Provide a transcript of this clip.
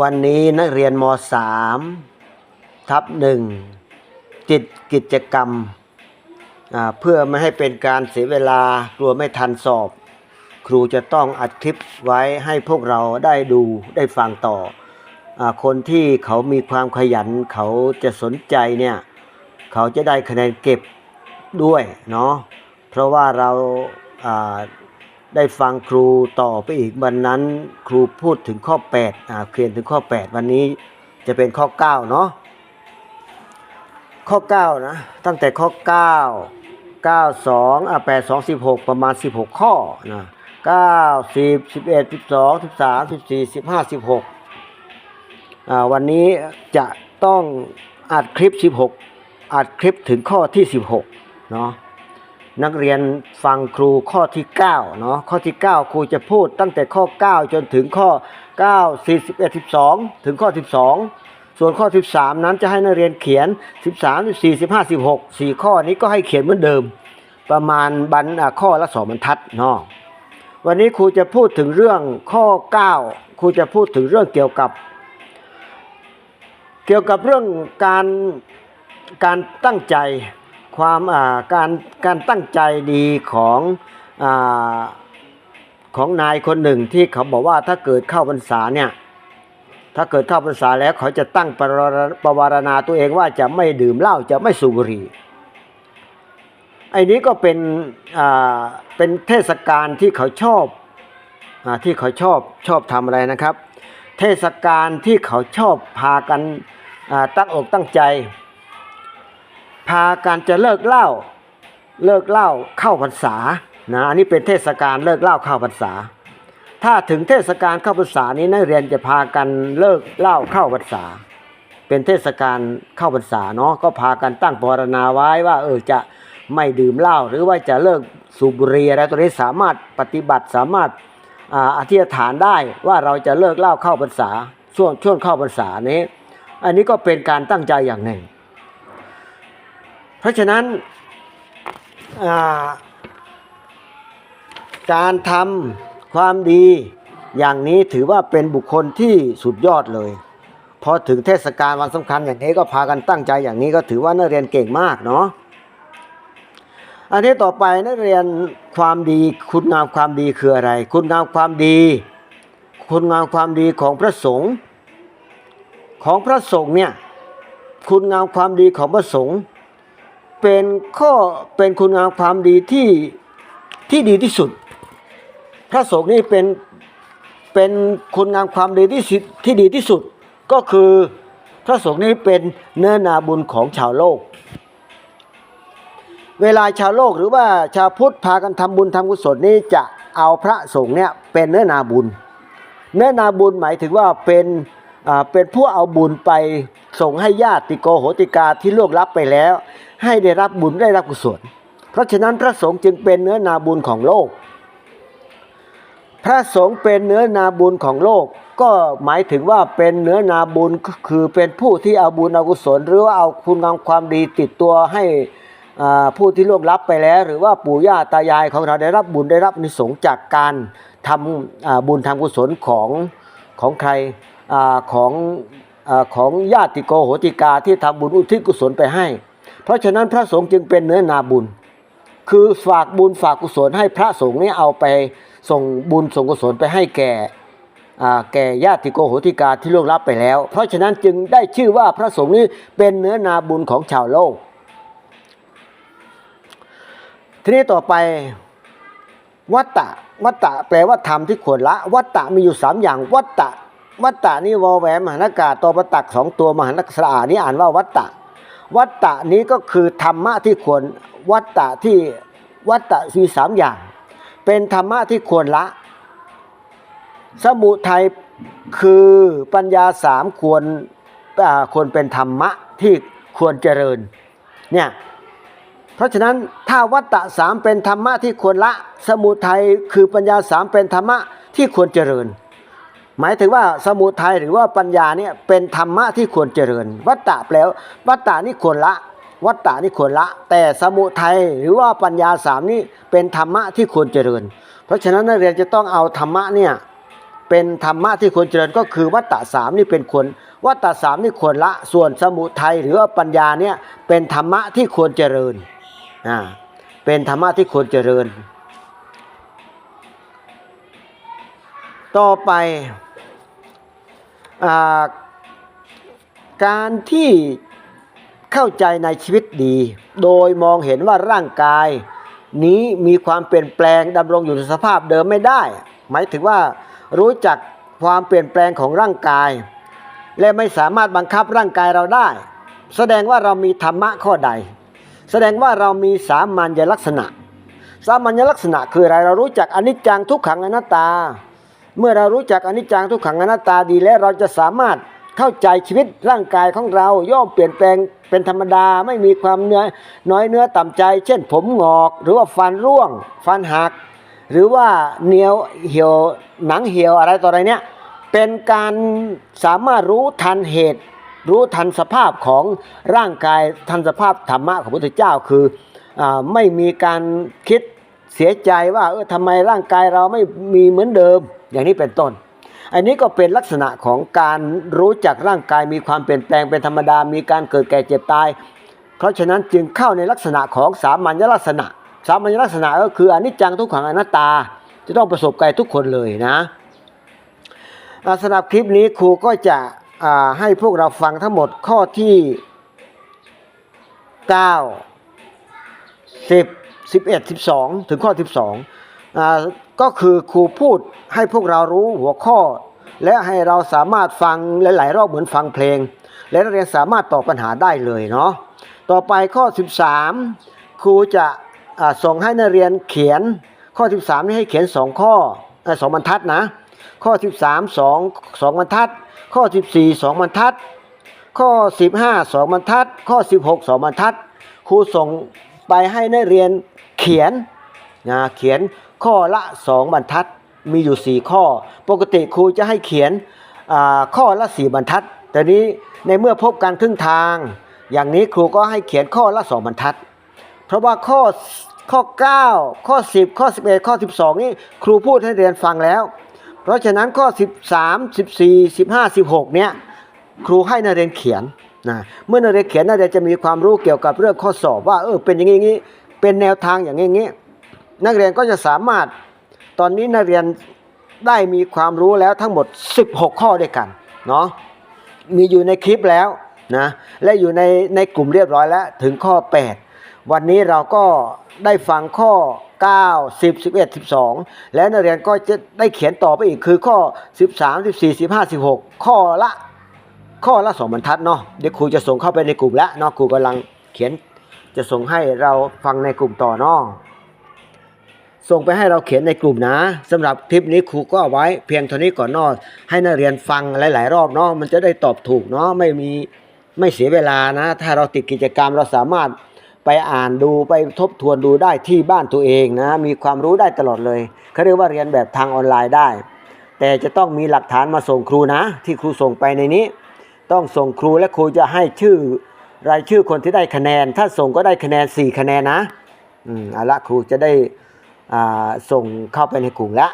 วันนี้นักเรียนม .3 ทับหนึ่งติดกิจกรรม เพื่อไม่ให้เป็นการเสียเวลากลัวไม่ทันสอบ ครูจะต้องอัดคลิปไว้ให้พวกเราได้ดูได้ฟังต่ออคนที่เขามีความขยันเขาจะสนใจเนี่ยเขาจะได้คะแนนเก็บด้วยเนาะเพราะว่าเรา ได้ฟังครูต่อไปอีกวันนั้น ครูพูดถึงข้อ8อ่าเขียนถึงข้อ 8 วันนี้จะเป็นข้อ 9 เนาะข้อ 9 นะ ตั้งแต่ข้อ 9 9 2อะ8 2 16 ประมาณ 16 ข้อนะ9 10 11 12 13 14 15 16อ่าวันนี้จะต้องอัดคลิป 16 อัดคลิปถึงข้อที่ 16 เนาะ นักเรียนฟังครูข้อที่9เนาะข้อที่ 9 ครูจะพูดตั้งแต่ข้อ 9 จนถึงข้อ 9 41 12 ถึงข้อ 12 ส่วนข้อ 13 นั้นจะให้นักเรียนเขียน 13 14 15 16 4 ข้อนี้ก็ให้เขียนเหมือนเดิม ประมาณบันข้อละสองบรรทัดเนาะวันนี้ครูจะพูดถึงเรื่องข้อ 9 ครูจะพูดถึงเรื่องเกี่ยวกับ เกี่ยวกับเรื่องการการตั้งใจ ความาการการตั้งใจดีของอของนายคนหนึ่งที่เขาบอกว่าถ้าเกิดเข้าพรรษาเนี่ยถ้าเกิดเข้าพรรษาแล้วเขาจะตั้งประวารประวารณาตัวเองว่าจะไม่ดื่มเหล้าจะไม่สูบบุหรี่ไอ้นี้ก็เป็นเป็นเทศกาลที่เขาชอบอที่เขาชอบชอบทำอะไรนะครับ เทศกาลที่เขาชอบพากันตั้งอกตั้งใจ พากันจะเลิกเหล้าเลิกเหล้าเข้าพรรษานะอันนี้เป็นเทศกาลเลิกเหล้าเข้าพรรษา ถ้าถึงเทศกาลเข้าพรรษานี้นักเรียนจะพากันเลิกเหล้าเข้าพรรษา เป็นเทศกาลเข้าพรรษาเนาะก็พากันตั้งปรณาไว้ว่า เออจะไม่ดื่มเหล้าหรือว่าจะเลิกสูบบุหรี่อะไรตัวนี้สามารถปฏิบัติสามารถออธิษฐานได้ว่าเราจะเลิกเหล้าเข้าพรรษาช่วงช่วงเข้าพรรษานี้ อันนี้ก็เป็นการตั้งใจอย่างหนึ่ง เพราะฉะนั้นาการทำความดีอย่างนี้ถือว่าเป็นบุคคลที่สุดยอดเลย พอถึงเทศกาลวันสำคัญอย่างนี้ก็พากันตั้งใจอย่างนี้ก็ถือว่านักเรียนเก่งมากเนาะอันนี้ต่อไปนักเรียนความดีคุณงามความดีคืออะไร คุณงามความดี คุณงามความดีของพระสงฆ์ของพระสงฆ์เนี่ยคุณงามความดีของพระสงฆ์ เป็นข้อเป็นคุณงามความดีที่ที่ดีที่สุด พระสงฆ์นี่เป็นเป็นคุณงามความดีที่สุดที่ดีที่สุด ก็คือพระสงฆ์นี่เป็นเนื้อนาบุญของชาวโลก เวลาชาวโลกหรือว่าชาวพุทธพากันทำบุญทำกุศลนี่จะเอาพระสงฆ์เนี่ยเป็นเนื้อนาบุญ เนื้อนาบุญหมายถึงว่าเป็น เป็นผู้เอาบุญไปส่งให้ญาติโกโหติกาที่ล่วงลับไปแล้ว ให้ได้รับบุญได้รับกุศล เพราะฉะนั้นพระสงฆ์จึงเป็นเนื้อนาบุญของโลก พระสงฆ์เป็นเนื้อนาบุญของโลก ก็หมายถึงว่าเป็นเนื้อนาบุญคือเป็นผู้ที่เอาบุญเอากุศล หรือว่าเอาคุณงามความดีติดตัวให้ผู้ที่ล่วงลับไปแล้ว หรือว่าปู่ย่าตายายของเราได้รับบุญได้รับนิสงจากการทำบุญทำกุศลของของใคร ของอของญาติโกโหติกาที่ทำบุญอุทิศกุศลไปให้ เพราะฉะนั้นพระสงฆ์จึงเป็นเนื้อนาบุญ คือฝากบุญฝากกุศลให้พระสงฆ์นี่เอาไปส่งบุญส่งกุศลไปให้แก่แก่ญาติโกโหติกาที่ล่วงลับไปแล้ว เพราะฉะนั้นจึงได้ชื่อว่าพระสงฆ์นี้เป็นเนื้อนาบุญของชาวโลก ทีนี้ต่อไปวัตตะวัตตะแปลว่าธรรมที่ควรละ วัตตะมีอยู่สามอย่างวัตตะ วัตตะนี่วอแหวมหานากาศตอประตักสองตัวมหานักสระอานี่อ่านว่าวัตตะ วัตตะนี้ก็คือธรรมะที่ควรวัตตะที่วัตตะมีสามอย่าง เป็นธรรมะที่ควรละ สมุทัยคือปัญญาสามควรควรเป็นธรรมะที่ควรเจริญเนี่ยเพราะฉะนั้นถ้าวัตตะสามเป็นธรรมะที่ควรละ สมุทัยคือปัญญาสามเป็นธรรมะที่ควรเจริญ หมายถึงว่าสมุทัยหรือว่าปัญญาเนี่ยเป็นธรรมะที่ควรเจริญ วัตตะแปลววัตตะนี่ควรละ วัตตะนี่ควรละ แต่สมุทัยหรือว่าปัญญาสามนี่เป็นธรรมะที่ควรเจริญ เพราะฉะนั้นนักเรียนจะต้องเอาธรรมะเนี่ยเป็นธรรมะที่ควรเจริญก็คือวัตตะสามนี่เป็นควรวัตตะสามนี่ควรละ ส่วนสมุทัยหรือว่าปัญญาเนี่ยเป็นธรรมะที่ควรเจริญอ่าเป็นธรรมะที่ควรเจริญ ต่อไป การที่เข้าใจในชีวิตดี โดยมองเห็นว่าร่างกาย นี้มีความเปลี่ยนแปลงดำรงอยู่ในสภาพเดิมไม่ได้ หมายถึงว่ารู้จักความเปลี่ยนแปลงของร่างกาย และไม่สามารถบังคับร่างกายเราได้ แสดงว่าเรามีธรรมะข้อใด แสดงว่าเรามีสามัญลักษณะ สามัญลักษณะคืออะไรเรารู้จักอนิจจังทุกขังอนัตตา เมื่อเรารู้จักอนิจจังทุกขังอนัตตาดีแล้วเราจะสามารถเข้าใจชีวิตร่างกายของเราย่อมเปลี่ยนแปลงเป็นธรรมดาไม่มีความเนื้อน้อยเนื้อต่ำใจ เช่นผมงอก หรือว่าฟันร่วง ฟันหัก หรือว่าเหนียวเหี่ยวหนังเหี่ยวอะไรต่ออะไรเนี่ยเป็นการสามารถรู้ทันเหตุ รู้ทันสภาพของร่างกายทันสภาพธรรมะของพระพุทธเจ้าคืออไม่มีการคิด เสียใจว่าเออทำไมร่างกายเราไม่มีเหมือนเดิม อย่างนี้เป็นต้น อันนี้ก็เป็นลักษณะของการรู้จักร่างกายมีความเปลี่ยนแปลงเป็นธรรมดา มีการเกิดแก่เจ็บตาย เพราะฉะนั้นจึงเข้าในลักษณะของสามัญลักษณะ สามัญลักษณะก็คืออนิจจังทุกขังอนัตตา จะต้องประสบกับทุกคนเลยนะสำหรับคลิปนี้ครูก็จะให้พวกเราฟังทั้งหมดข้อที่ 9 10 11 12 ถึงข้อ 12อ่าก็คือครูพูดให้พวกเรารู้หัวข้อ และให้เราสามารถฟังหลาย ๆ รอบเหมือนฟังเพลง และนักเรียนสามารถตอบปัญหาได้เลยเนาะต่อไปข้อ 13 ครูจะอ่าส่งให้นักเรียนเขียนข้อ 13 นี่ให้เขียน 2 ข้อเอ่อสองบรรทัดนะ ข้อ 13 2 2บรรทัด ข้อ 14 2บรรทัด ข้อ 15 2บรรทัด ข้อ 16 2บรรทัด ครูส่ง ไปให้นักเรียนเขียนนะเขียนข้อละ 2 บรรทัดมีอยู่ 4 ข้อ ปกติครูจะให้เขียนอ่าข้อละ 4 บรรทัด แต่นี้ในเมื่อพบกันครึ่งทาง อย่างนี้ครูก็ให้เขียนข้อละ 2 บรรทัด เพราะว่าข้อข้อ 9 ข้อ 10 ข้อ 11 ข้อ 12 นี่ครูพูดให้เรียนฟังแล้ว เพราะฉะนั้นข้อ 13 14 15 16 เนี่ยครูให้นักเรียนเขียน นะเมื่อนักเรียนเขียนนักเรียนจะมีความรู้เกี่ยวกับเรื่องข้อสอบว่าเออเป็นอย่างนี้นี้เป็นแนวทางอย่างนี้อย่างนี้นักเรียนก็จะสามารถตอนนี้นักเรียนได้มีความรู้แล้วทั้งหมด 16 ข้อด้วยกันเนาะมีอยู่ในคลิปแล้วนะและอยู่ในในกลุ่มเรียบร้อยแล้วถึงข้อ 8 วันนี้เราก็ได้ฟังข้อ 9 10 11 12 แล้วนักเรียนก็จะได้เขียนต่อไปอีกคือข้อ 13 14 15 16 ข้อละ ข้อละสองบรรทัดเนาะเดี๋ยวครูจะส่งเข้าไปในกลุ่มแล้วเนาะครูกำลังเขียนจะส่งให้เราฟังในกลุ่มต่อเนาะส่งไปให้เราเขียนในกลุ่มนะสำหรับคลิปนี้ครูก็เอาไว้เพียงเท่านี้ก่อนเนอะให้นักเรียนฟังหลาย ๆ รอบเนาะมันจะได้ตอบถูกเนาะไม่มีไม่เสียเวลานะ ถ้าเราติดกิจกรรมเราสามารถไปอ่านดูไปทบทวนดูได้ที่บ้านตัวเองนะ มีความรู้ได้ตลอดเลยเขาเรียกว่าเรียนแบบทางออนไลน์ได้ แต่จะต้องมีหลักฐานมาส่งครูนะ ที่ครูส่งไปในนี้ ต้องส่งครูและครูจะให้ชื่อรายชื่อคนที่ได้คะแนน ถ้าส่งก็ได้คะแนน 4 คะแนนนะอืมเอาละครูจะได้อ่าส่งเข้าไปในกลุ่มแล้ว